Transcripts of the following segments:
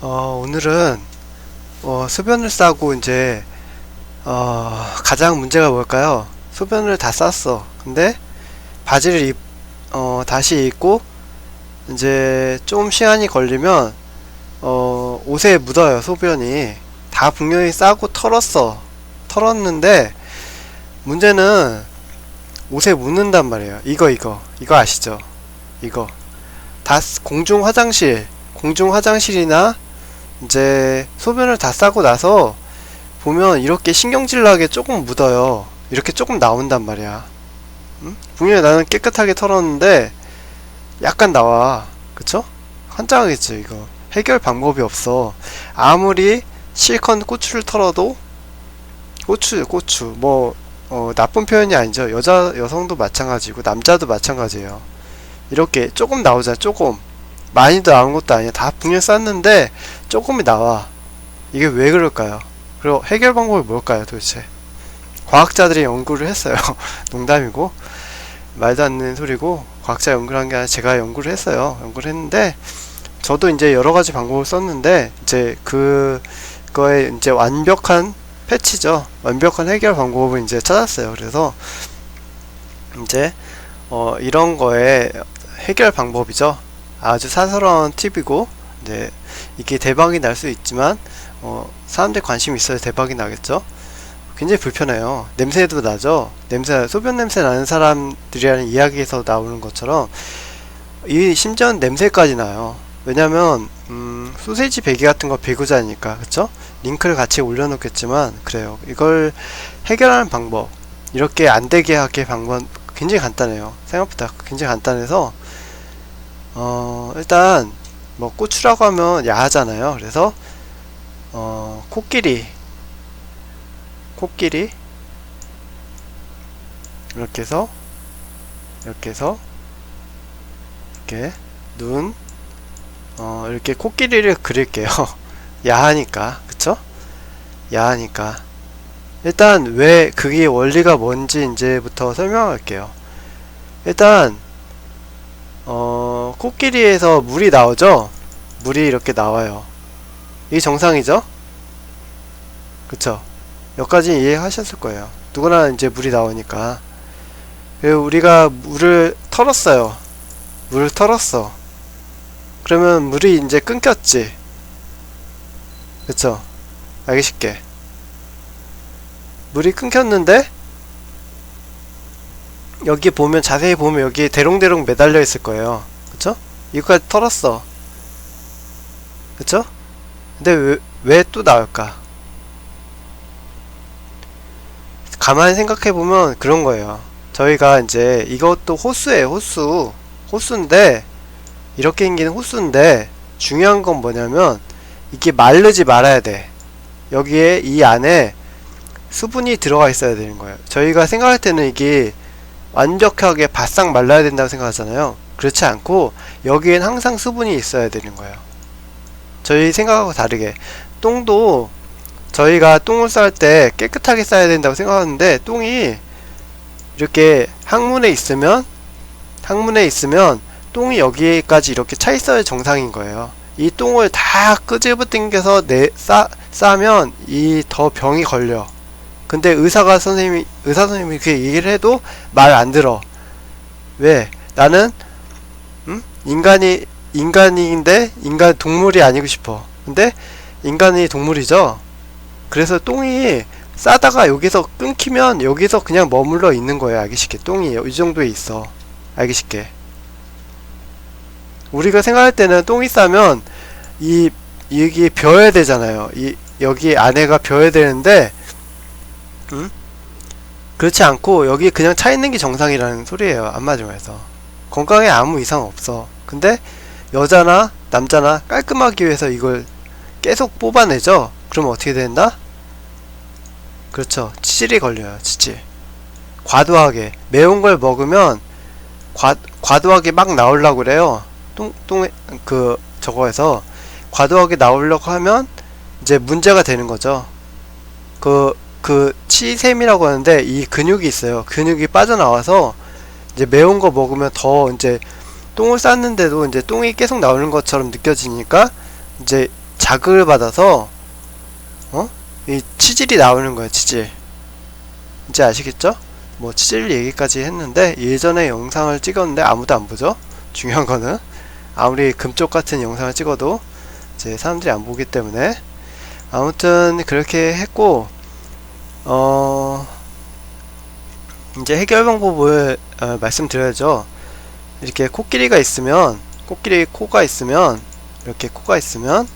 어, 오늘은 어, 소변을 싸고 이제 어, 가장 문제가 뭘까요? 소변을 다 쌌어. 근데 바지를 입, 어, 다시 입고 이제 좀 시간이 걸리면 어, 옷에 묻어요 소변이 다 분명히 싸고 털었어. 털었는데 문제는 옷에 묻는단 말이에요. 이거 이거 이거 아시죠? 이거 다 쓰- 공중 화장실 공중 화장실이나 이제 소변을 다 싸고 나서 보면 이렇게 신경질 나게 조금 묻어요. 이렇게 조금 나온단 말이야. 응? 분명히 나는 깨끗하게 털었는데 약간 나와. 그쵸? 환장하겠죠, 이거. 해결 방법이 없어. 아무리 실컷 고추를 털어도 고추, 고추. 뭐, 어, 나쁜 표현이 아니죠. 여자, 여성도 마찬가지고, 남자도 마찬가지예요. 이렇게 조금 나오잖아, 조금. 많이도 나온 것도 아니야. 다 분명 쌌는데, 조금이 나와. 이게 왜 그럴까요? 그리고 해결 방법이 뭘까요, 도대체? 과학자들이 연구를 했어요. 농담이고, 말도 안 되는 소리고, 과학자 연구를 한 게 아니라 제가 연구를 했어요. 연구를 했는데, 저도 이제 여러 가지 방법을 썼는데, 이제 그, 거에 이제 완벽한 패치죠. 완벽한 해결 방법을 이제 찾았어요. 그래서, 이제, 어, 이런 거에 해결 방법이죠. 아주 사사로운 팁이고, 이제, 이게 대박이 날 수 있지만, 어, 사람들 관심 있어야 대박이 나겠죠? 굉장히 불편해요. 냄새도 나죠? 냄새, 소변 냄새 나는 사람들이라는 이야기에서 나오는 것처럼, 이, 심지어는 냄새까지 나요. 왜냐면, 음, 소세지 배기 같은 거 배구자니까, 그쵸? 링크를 같이 올려놓겠지만, 그래요. 이걸 해결하는 방법, 이렇게 안 되게 하게 방법, 굉장히 간단해요. 생각보다 굉장히 간단해서, 어, 일단, 뭐, 고추라고 하면 야하잖아요. 그래서, 어, 코끼리. 코끼리. 이렇게 해서, 이렇게 해서, 이렇게, 눈, 어, 이렇게 코끼리를 그릴게요. 야하니까. 그쵸? 야하니까. 일단, 왜, 그게 원리가 뭔지 이제부터 설명할게요. 일단, 어, 코끼리에서 물이 나오죠? 물이 이렇게 나와요. 이 정상이죠? 그쵸? 여기까지 이해하셨을 거예요. 누구나 이제 물이 나오니까. 그리고 우리가 물을 털었어요. 물을 털었어. 그러면 물이 이제 끊겼지. 그쵸? 알기 쉽게. 물이 끊겼는데, 여기 보면, 자세히 보면 여기 대롱대롱 매달려 있을 거예요. 그쵸? 이거까지 털었어. 그쵸? 근데 왜, 왜또 나올까? 가만히 생각해보면 그런 거예요. 저희가 이제 이것도 호수예요, 호수. 호수인데, 이렇게 생기는 호수인데, 중요한 건 뭐냐면, 이게 마르지 말아야 돼. 여기에 이 안에 수분이 들어가 있어야 되는 거예요. 저희가 생각할 때는 이게 완벽하게 바싹 말라야 된다고 생각하잖아요. 그렇지 않고, 여기엔 항상 수분이 있어야 되는 거예요. 저희 생각하고 다르게 똥도 저희가 똥을 쌀 때 깨끗하게 싸야 된다고 생각하는데 똥이 이렇게 항문에 있으면 항문에 있으면 똥이 여기까지 이렇게 차 있어야 정상인 거예요. 이 똥을 다 끄집어 당겨서 내 싸, 싸면 이 더 병이 걸려. 근데 의사가 선생님이 의사 선생님이 그렇게 얘기를 해도 말 안 들어. 왜? 나는 음? 인간이 인간인데 인간 동물이 아니고 싶어. 근데 인간이 동물이죠. 그래서 똥이 싸다가 여기서 끊기면 여기서 그냥 머물러 있는 거예요. 알기 쉽게 똥이 이 정도에 있어. 알기 쉽게. 우리가 생각할 때는 똥이 싸면 이 여기 벼야 되잖아요. 이 여기 안에가 벼야 되는데, 음? 그렇지 않고 여기 그냥 차 있는 게 정상이라는 소리예요. 말해서 건강에 아무 이상 없어. 근데 여자나 남자나 깔끔하기 위해서 이걸 계속 뽑아내죠? 그럼 어떻게 된다? 그렇죠. 치질이 걸려요. 치질. 과도하게. 매운 걸 먹으면 과, 과도하게 막 나오려고 그래요. 똥, 똥, 그, 저거에서 과도하게 나오려고 하면 이제 문제가 되는 거죠. 그, 그, 치샘이라고 하는데 이 근육이 있어요. 근육이 빠져나와서 이제 매운 거 먹으면 더 이제 똥을 쌌는데도 이제 똥이 계속 나오는 것처럼 느껴지니까 이제 자극을 받아서 어? 이 치질이 나오는 거예요 치질 이제 아시겠죠? 뭐 치질 얘기까지 했는데 예전에 영상을 찍었는데 아무도 안 보죠? 중요한 거는 아무리 금쪽 같은 영상을 찍어도 이제 사람들이 안 보기 때문에 아무튼 그렇게 했고 어 이제 해결 방법을 어, 말씀드려야죠. 이렇게 코끼리가 있으면 코끼리 코가 있으면 이렇게 코가 있으면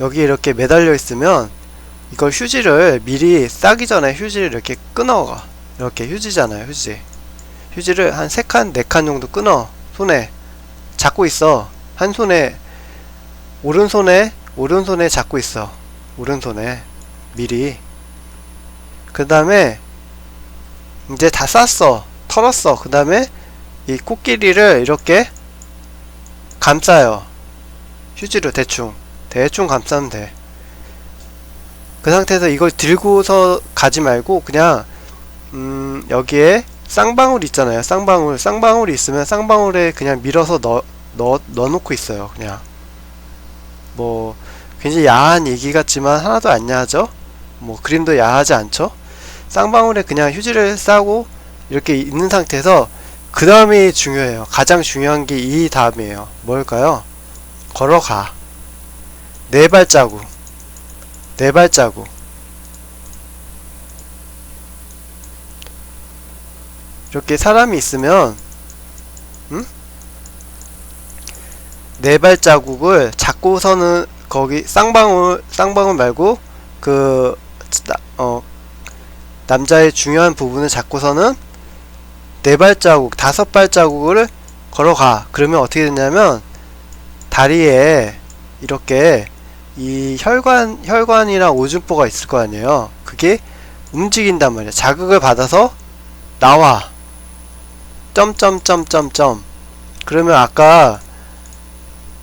여기 이렇게 매달려 있으면 이걸 휴지를 미리 싸기 전에 휴지를 이렇게 끊어가. 이렇게 휴지잖아요 휴지. 휴지를 한 3칸 4칸 정도 끊어. 손에 잡고 있어. 한 손에 오른손에 오른손에 잡고 있어. 오른손에 미리. 그 다음에 이제 다 쌌어 털었어. 그 다음에 이 코끼리를 이렇게 감싸요. 휴지로 대충. 대충 감싸면 돼. 그 상태에서 이걸 들고서 가지 말고 그냥 음 여기에 쌍방울 있잖아요. 쌍방울. 쌍방울이 있으면 쌍방울에 그냥 밀어서 넣어 넣어 넣어놓고 있어요 그냥. 뭐 굉장히 야한 얘기 같지만 하나도 안 야하죠? 뭐 그림도 야하지 않죠 쌍방울에 그냥 휴지를 싸고 이렇게 있는 상태에서 그 다음이 중요해요. 가장 중요한 게 이 다음이에요. 뭘까요? 걸어가. 네 발자국. 네 발자국. 이렇게 사람이 있으면 음? 네 발자국을 잡고서는 거기 쌍방울 쌍방울 말고 그 어, 남자의 중요한 부분을 잡고서는 네 발자국 다섯 발자국을 걸어가. 그러면 어떻게 되냐면 다리에 이렇게 이 혈관 혈관이랑 오줌보가 있을 거 아니에요. 그게 움직인단 말이야. 자극을 받아서 나와. 점점점점점. 그러면 아까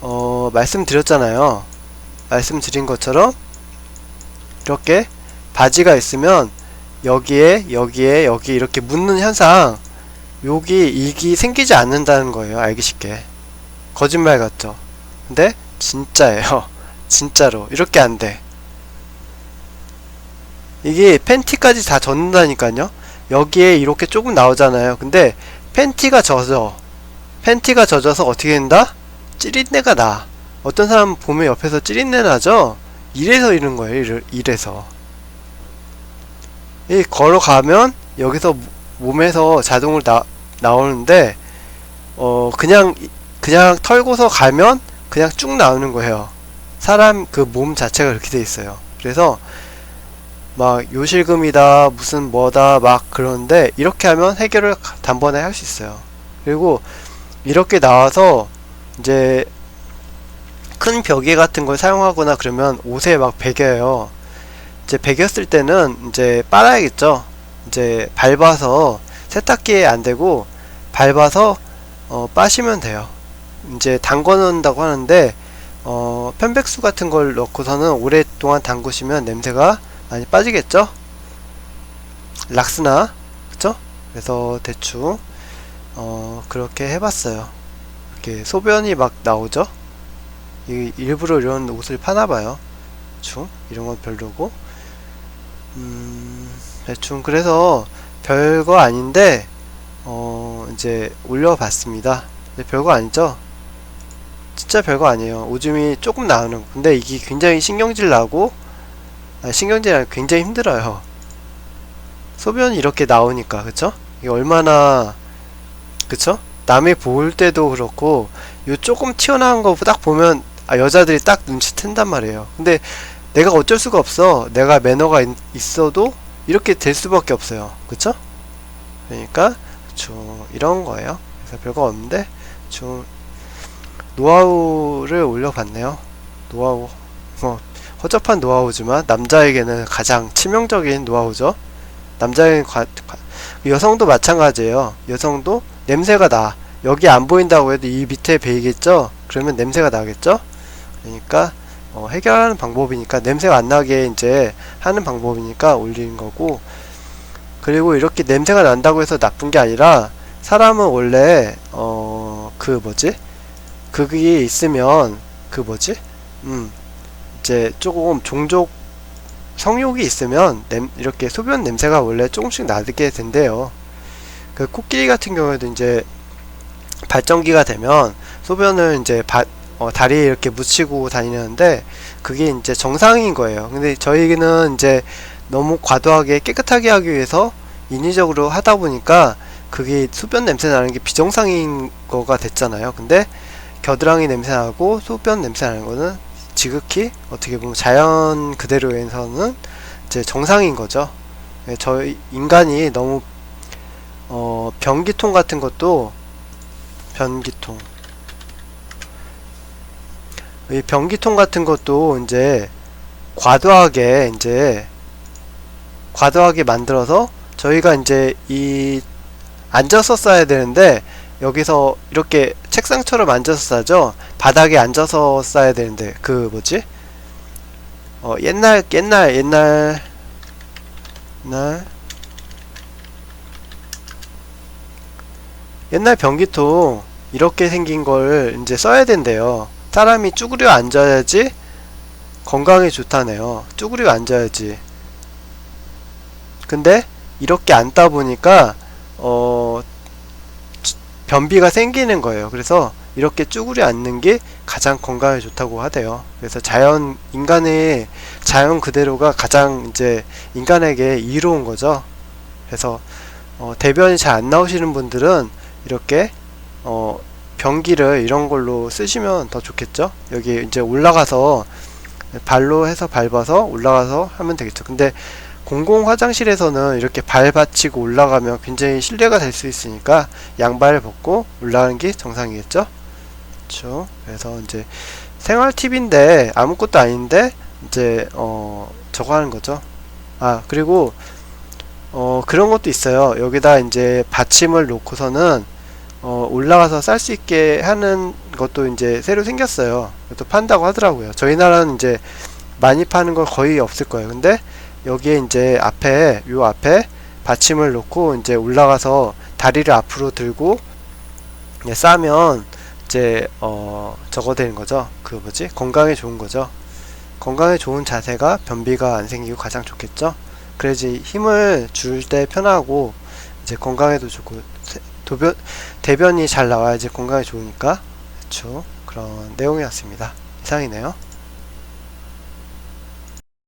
어 말씀드렸잖아요. 말씀드린 것처럼 이렇게 바지가 있으면 여기에 여기에 여기 이렇게 묻는 현상 여기 이기 생기지 않는다는 거예요 알기 쉽게. 거짓말 같죠? 근데 진짜예요. 진짜로. 이렇게 안 돼. 이게 팬티까지 다 젖는다니까요? 여기에 이렇게 조금 나오잖아요. 근데 팬티가 젖어. 팬티가 젖어서 어떻게 된다? 찌릿내가 나. 어떤 사람 보면 옆에서 찌릿내 나죠? 이래서 이런 거예요 이래, 이래서 이 걸어가면 여기서 몸에서 자동으로 나, 나오는데 어 그냥 그냥 털고서 가면 그냥 쭉 나오는 거예요. 사람 그 몸 자체가 그렇게 돼 있어요. 그래서 막 요실금이다 무슨 뭐다 막 그러는데 이렇게 하면 해결을 단번에 할 수 있어요. 그리고 이렇게 나와서 이제 큰 벽에 같은 걸 사용하거나 그러면 옷에 막 베겨요 이제 베겼을 때는 이제 빨아야겠죠 이제 밟아서 세탁기에 안 되고 밟아서 어, 빠시면 돼요 이제 담궈 놓는다고 하는데 어, 편백수 같은 걸 넣고서는 오랫동안 담그시면 냄새가 많이 빠지겠죠? 락스나 그쵸? 그래서 대충 어 그렇게 해봤어요 이렇게 소변이 막 나오죠? 이, 일부러 이런 옷을 파나봐요 대충 이런 건 별로고 음 대충 그래서 별거 아닌데 어 이제 올려봤습니다 별거 아니죠? 진짜 별거 아니에요 오줌이 조금 나오는 거. 근데 이게 굉장히 신경질 나고 아, 신경질이 굉장히 힘들어요. 소변이 이렇게 나오니까 그쵸? 이게 얼마나 그쵸? 남이 볼 때도 그렇고 요 조금 튀어나온 거딱 보면 아, 여자들이 딱 눈치 챈단 말이에요. 근데 내가 어쩔 수가 없어. 내가 매너가 있, 있어도 이렇게 될 수밖에 없어요. 그쵸? 그러니까 그쵸 이런 거예요. 그래서 별거 없는데 좀 노하우를 올려봤네요. 노하우 뭐 허접한 노하우지만 남자에게는 가장 치명적인 노하우죠. 남자에게 과, 과, 여성도 마찬가지예요. 여성도 냄새가 나. 여기 안 보인다고 해도 이 밑에 베이겠죠? 그러면 냄새가 나겠죠? 그러니까 어, 해결하는 방법이니까 냄새가 안 나게 이제 하는 방법이니까 올리는 거고. 그리고 이렇게 냄새가 난다고 해서 나쁜 게 아니라 사람은 원래 어 그 뭐지? 그게 있으면 그 뭐지? 음, 이제 조금 종족 성욕이 있으면 냄, 이렇게 소변 냄새가 원래 조금씩 나게 된대요. 그 코끼리 같은 경우에도 이제 발정기가 되면 소변을 이제 바, 어, 다리에 이렇게 묻히고 다니는데 그게 이제 정상인 거예요. 근데 저희는 이제 너무 과도하게 깨끗하게 하기 위해서 인위적으로 하다 보니까 그게 소변 냄새 나는 게 비정상인 거가 됐잖아요. 근데 겨드랑이 냄새 나고 소변 냄새 나는 거는 지극히 어떻게 보면 자연 그대로에서는 이제 정상인 거죠. 예, 저희 인간이 너무 어, 변기통 같은 것도 변기통 이 변기통 같은 것도 이제 과도하게 이제 과도하게 만들어서 저희가 이제 이 앉아서 써야 되는데 여기서 이렇게 책상처럼 앉아서 싸죠. 바닥에 앉아서 싸야 되는데 그 뭐지? 어 옛날 옛날 옛날 옛날. 옛날 변기통 이렇게 생긴 걸 이제 써야 된대요 사람이 쭈그려 앉아야지 건강에 좋다네요 쭈그려 앉아야지 근데 이렇게 앉다 보니까 어 변비가 생기는 거예요. 그래서 이렇게 쭈그려 앉는 게 가장 건강에 좋다고 하대요. 그래서 자연 인간의 자연 그대로가 가장 이제 인간에게 이로운 거죠. 그래서 어, 대변이 잘 안 나오시는 분들은 이렇게 어, 변기를 이런 걸로 쓰시면 더 좋겠죠. 여기 이제 올라가서 발로 해서 밟아서 올라가서 하면 되겠죠. 근데 공공 화장실에서는 이렇게 발 받치고 올라가면 굉장히 실례가 될 수 있으니까 양발을 벗고 올라가는 게 정상이겠죠? 그렇죠. 그래서 이제 생활 팁인데 아무것도 아닌데 이제 어 저거 하는 거죠. 아 그리고 어 그런 것도 있어요. 여기다 이제 받침을 놓고서는 어 올라가서 쌀 수 있게 하는 것도 이제 새로 생겼어요. 또 판다고 하더라고요. 저희 나라는 이제 많이 파는 거 거의 없을 거예요. 근데 여기에 이제 앞에 요 앞에 받침을 놓고 이제 올라가서 다리를 앞으로 들고 이제 싸면 이제 어 저거 되는 거죠. 그 뭐지? 건강에 좋은 거죠. 건강에 좋은 자세가 변비가 안 생기고 가장 좋겠죠. 그래야지 힘을 줄 때 편하고 이제 건강에도 좋고 세- 도변 대변이 잘 나와야지 건강에 좋으니까 그렇죠. 그런 내용이었습니다. 이상이네요.